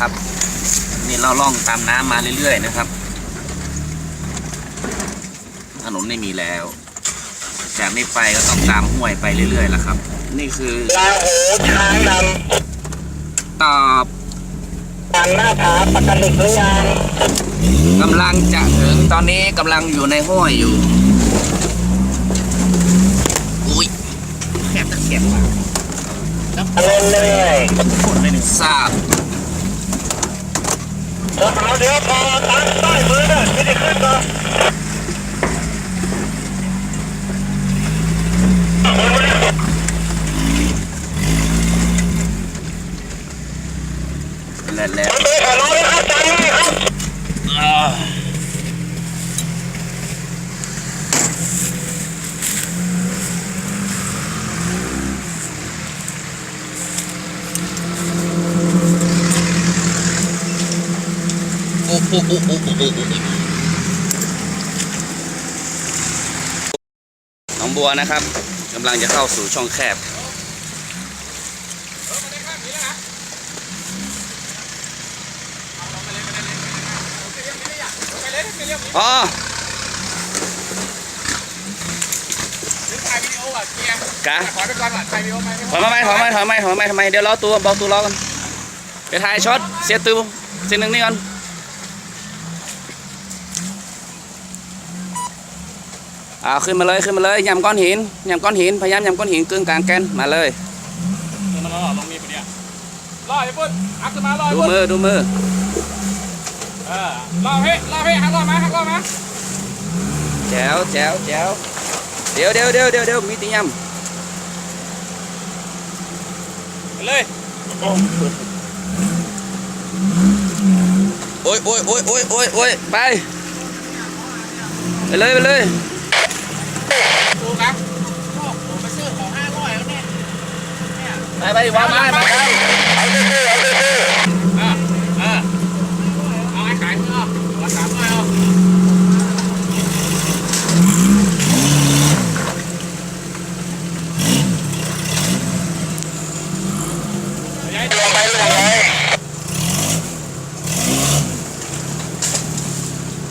นะครับ นี่เราล่องตามน้ำมาเรื่อยๆนะครับ ถนนไม่มีแล้ว จากนี้ไปก็ต้องตามห้วยไปเรื่อยๆแล้วครับ นี่คือลาหูช้างดตอบำทางหน้าผาปักกระดิกหรือยังกำลังจะถึงตอนนี้กำลังอยู่ในห้วยอยู่อุ้ยแคบตะเขียบเล่นเลยทราบ เดี๋ยวเอาเดี๋ยวพอตั้งใต้มือเนี่ยไม่ได้ขึ้นมาแล้วแล้ว มันเป็นของเราเลยครับจังเลยครับ โอ้โอ้โอ้โอ้โอ้โอ้ น้องบัวนะครับกำลังจะเข้าสู่ช่องแคบอ๋อถ่ายวิดีโออะเกียร์กะขอไปก่อนอะถ่าไหมถอยมาไหมถอยมาถอยมาถอยมาทำไมเดี๋ยวล้อตัวบอกตัวล้อกันเดี๋ยวถ่ายช็อตเสียตัวเสียหนึ่งนี่ก่อน เอาขึ้นมาเลยขึ้นมาเลยยำก้อนหินยำก้อนหินพยายามยำก้อนหินกึ่งกลางแกนมาเลยเดี๋ยวมันรอลงมีปะเนี่ยรอไอ้ปุ้นอัพขึ้นมารอไอ้ดูปุ้นมือดูมือเออรอเฮ้รอเฮ้หักรอมาหักรอมาแจ๋วแจ๋วแจ๋วเดี๋ยวเดี๋ยวเดี๋ยวเดี๋ยวเดี๋ยวมีตียไปเลยำโอ้ยโอ้ยโอ้ยโอ้ยโอ้ยโอ้ยไปไปเลยไปเลย ไปไปว่ามาไปไป